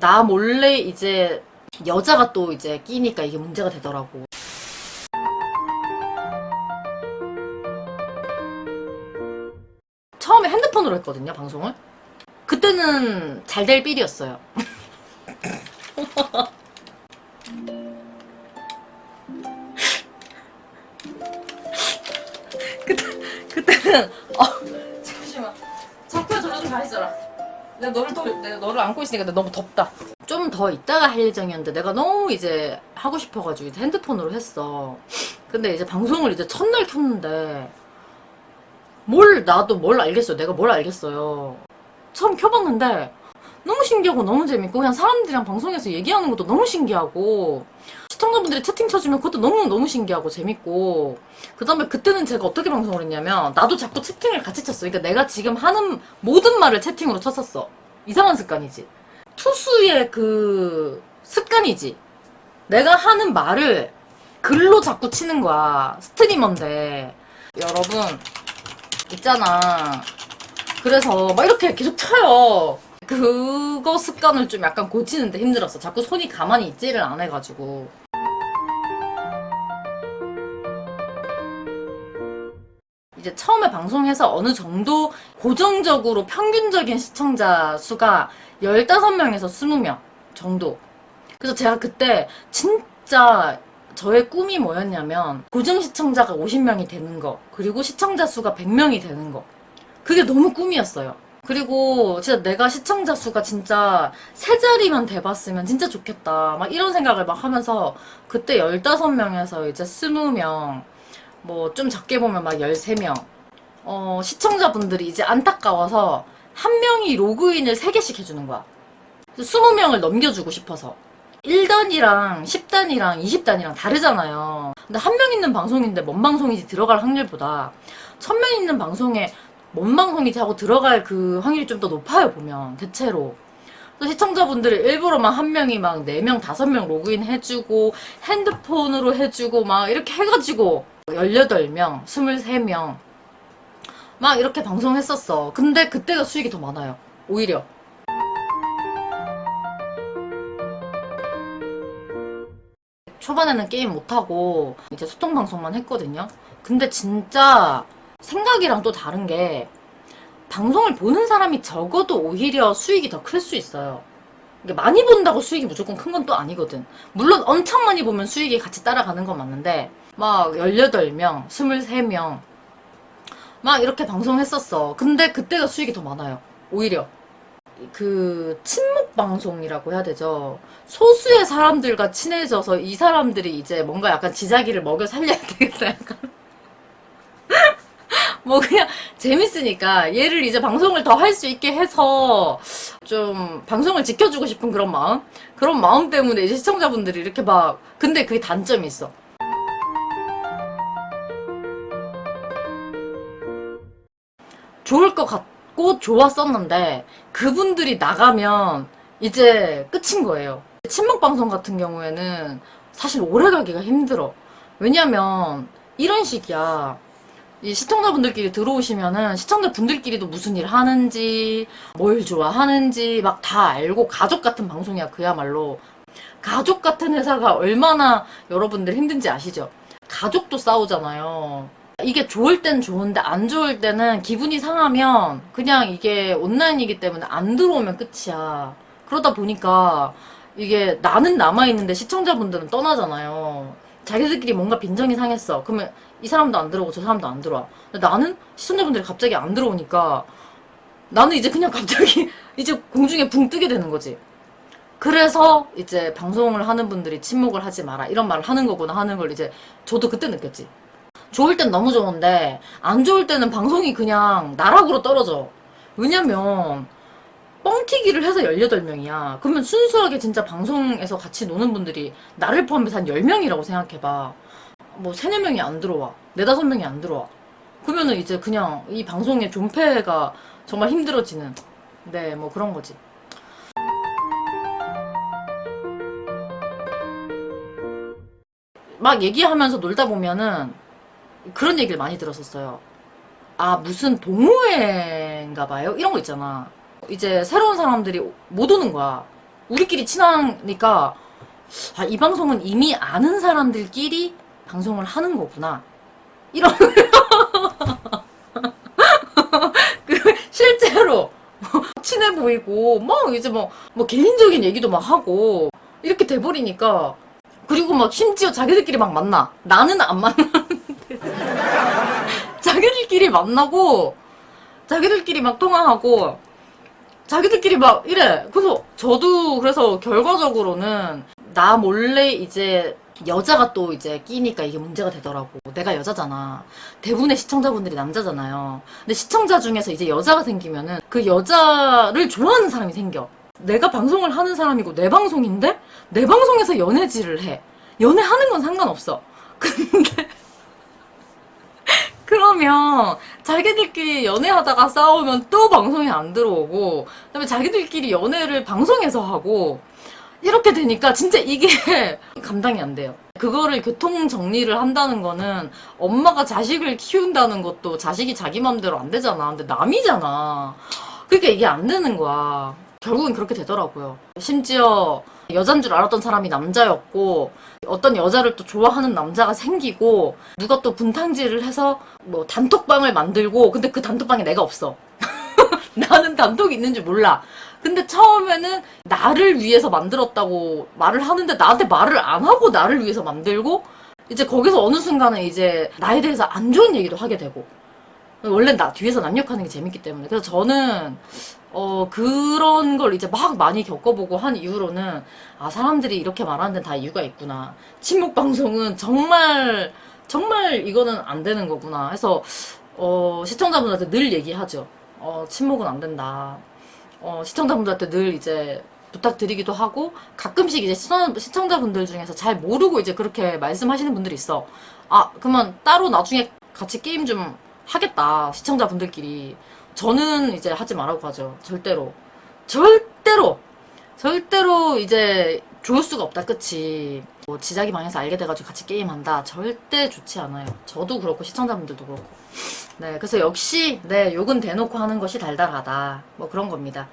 나 몰래 이제 여자가 또 이제 끼니까 이게 문제가 되더라고. 처음에 핸드폰으로 했거든요, 방송을. 그때는 잘 될 삘이었어요. 그때, 그때는, 어, 잠시만. 잠깐 저리 좀가 있어라. 내가 너를 더, 내가 너를 안고 있으니까 내가 너무 덥다. 좀더 이따가 할 예정이었는데 내가 너무 이제 하고 싶어가지고 이제 핸드폰으로 했어. 근데 이제 방송을 이제 첫날 켰는데 뭘 나도 뭘 알겠어요. 내가 뭘 알겠어요. 처음 켜봤는데 너무 신기하고 너무 재밌고 그냥 사람들이랑 방송에서 얘기하는 것도 너무 신기하고 시청자분들이 채팅 쳐주면 그것도 너무 너무 신기하고 재밌고 그 다음에 그때는 제가 어떻게 방송을 했냐면 나도 자꾸 채팅을 같이 쳤어. 그러니까 내가 지금 하는 모든 말을 채팅으로 쳤었어. 이상한 습관이지. 투수의 그 습관이지. 내가 하는 말을 글로 자꾸 치는 거야. 스트리머인데. 여러분, 있잖아. 그래서 막 이렇게 계속 쳐요. 그거 습관을 좀 약간 고치는데 힘들었어. 자꾸 손이 가만히 있지를 안 해가지고. 이제 처음에 방송해서 어느 정도 고정적으로 평균적인 시청자 수가 15명에서 20명 정도. 그래서 제가 그때 진짜 저의 꿈이 뭐였냐면 고정 시청자가 50명이 되는 거 그리고 시청자 수가 100명이 되는 거 그게 너무 꿈이었어요. 그리고 진짜 내가 시청자 수가 진짜 세 자리만 돼봤으면 진짜 좋겠다. 막 이런 생각을 막 하면서 그때 15명에서 이제 20명, 뭐 좀 적게 보면 막 13명. 어, 시청자분들이 이제 안타까워서 한 명이 로그인을 3개씩 해주는 거야. 20명을 넘겨주고 싶어서. 1단이랑 10단이랑 20단이랑 다르잖아요. 근데 한 명 있는 방송인데 뭔 방송인지 들어갈 확률보다 1000명 있는 방송에 뭔 방송인지 하고 들어갈 그 확률이 좀 더 높아요, 보면. 대체로. 또 시청자분들이 일부러 막 한 명이 막 4명, 5명 로그인 해주고 핸드폰으로 해주고 막 이렇게 해가지고 18명, 23명 막 이렇게 방송했었어. 근데 그때가 수익이 더 많아요. 오히려. 초반에는 게임 못하고 이제 소통 방송만 했거든요. 근데 진짜 생각이랑 또 다른 게 방송을 보는 사람이 적어도 오히려 수익이 더 클 수 있어요. 이게 많이 본다고 수익이 무조건 큰 건 또 아니거든. 물론 엄청 많이 보면 수익이 같이 따라가는 건 맞는데 막 18명, 23명 막 이렇게 방송했었어. 근데 그때가 수익이 더 많아요. 오히려. 그 친목 방송이라고 해야 되죠. 소수의 사람들과 친해져서 이 사람들이 이제 뭔가 약간 지자기를 먹여 살려야 되겠다. 약간. 뭐 그냥 재밌으니까 얘를 이제 방송을 더 할 수 있게 해서 좀 방송을 지켜주고 싶은 그런 마음? 그런 마음 때문에 이제 시청자분들이 이렇게 막 근데 그게 단점이 있어. 좋을 것 같고 좋았었는데 그분들이 나가면 이제 끝인 거예요. 친목 방송 같은 경우에는 사실 오래 가기가 힘들어. 왜냐면 이런 식이야. 이 시청자분들끼리 들어오시면은 시청자분들끼리도 무슨 일 하는지, 뭘 좋아하는지 막 다 알고 가족 같은 방송이야, 그야말로. 가족 같은 회사가 얼마나 여러분들 힘든지 아시죠? 가족도 싸우잖아요. 이게 좋을 땐 좋은데 안 좋을 때는 기분이 상하면 그냥 이게 온라인이기 때문에 안 들어오면 끝이야. 그러다 보니까 이게 나는 남아있는데 시청자분들은 떠나잖아요. 자기들끼리 뭔가 빈정이 상했어. 그러면 이 사람도 안 들어오고 저 사람도 안 들어와. 나는 시청자분들이 갑자기 안 들어오니까 나는 이제 그냥 갑자기 이제 공중에 붕 뜨게 되는 거지. 그래서 이제 방송을 하는 분들이 침묵을 하지 마라. 이런 말을 하는 거구나 하는 걸 이제 저도 그때 느꼈지. 좋을 땐 너무 좋은데 안 좋을 때는 방송이 그냥 나락으로 떨어져. 왜냐면 뻥튀기를 해서 18명이야. 그러면 순수하게 진짜 방송에서 같이 노는 분들이 나를 포함해서 한 10명이라고 생각해봐. 뭐 3, 4명이 안 들어와. 4, 5명이 안 들어와. 그러면은 이제 그냥 이 방송의 존폐가 정말 힘들어지는. 네, 뭐 그런 거지. 막 얘기하면서 놀다 보면은 그런 얘기를 많이 들었었어요. 아, 무슨 동호회인가 봐요? 이런 거 있잖아. 이제 새로운 사람들이 못 오는 거야. 우리끼리 친하니까 아, 이 방송은 이미 아는 사람들끼리 방송을 하는 거구나. 이런 그 실제로 친해 보이고 막 이제 뭐, 뭐 개인적인 얘기도 막 하고 이렇게 돼버리니까 그리고 막 심지어 자기들끼리 막 만나 나는 안 만나는데 자기들끼리 만나고 자기들끼리 막 통화하고 자기들끼리 막 이래 그래서 저도 그래서 결과적으로는 나 몰래 이제 여자가 또 이제 끼니까 이게 문제가 되더라고. 내가 여자잖아. 대부분의 시청자분들이 남자잖아요. 근데 시청자 중에서 이제 여자가 생기면은 그 여자를 좋아하는 사람이 생겨. 내가 방송을 하는 사람이고 내 방송인데 내 방송에서 연애질을 해. 연애하는 건 상관없어. 근데 그러면 자기들끼리 연애하다가 싸우면 또 방송에 안 들어오고 그다음에 자기들끼리 연애를 방송에서 하고 이렇게 되니까 진짜 이게 감당이 안 돼요. 그거를 교통 정리를 한다는 거는 엄마가 자식을 키운다는 것도 자식이 자기 맘대로 안 되잖아. 근데 남이잖아. 그러니까 이게 안 되는 거야. 결국엔 그렇게 되더라고요. 심지어 여잔 줄 알았던 사람이 남자였고 어떤 여자를 또 좋아하는 남자가 생기고 누가 또 분탕질을 해서 뭐 단톡방을 만들고 근데 그 단톡방에 내가 없어. 나는 단톡이 있는 줄 몰라. 근데 처음에는 나를 위해서 만들었다고 말을 하는데 나한테 말을 안 하고 나를 위해서 만들고 이제 거기서 어느 순간에 이제 나에 대해서 안 좋은 얘기도 하게 되고 원래 나 뒤에서 남욕하는 게 재밌기 때문에 그래서 저는 어 그런 걸 이제 막 많이 겪어보고 한 이후로는 아 사람들이 이렇게 말하는 데는 다 이유가 있구나 침묵 방송은 정말 정말 이거는 안 되는 거구나 해서 어 시청자분들한테 늘 얘기하죠 어 침묵은 안 된다 어, 시청자분들한테 늘 이제 부탁드리기도 하고 가끔씩 이제 시청, 시청자분들 중에서 잘 모르고 이제 그렇게 말씀하시는 분들이 있어. 아, 그러면 따로 나중에 같이 게임 좀 하겠다. 시청자분들끼리. 저는 이제 하지 말라고 하죠. 절대로. 절대로! 절대로 이제 좋을 수가 없다. 끝이. 뭐 지작이 망해서 알게 돼가지고 같이 게임한다. 절대 좋지 않아요. 저도 그렇고 시청자분들도 그렇고. 네, 그래서 역시 네 욕은 대놓고 하는 것이 달달하다. 뭐 그런 겁니다.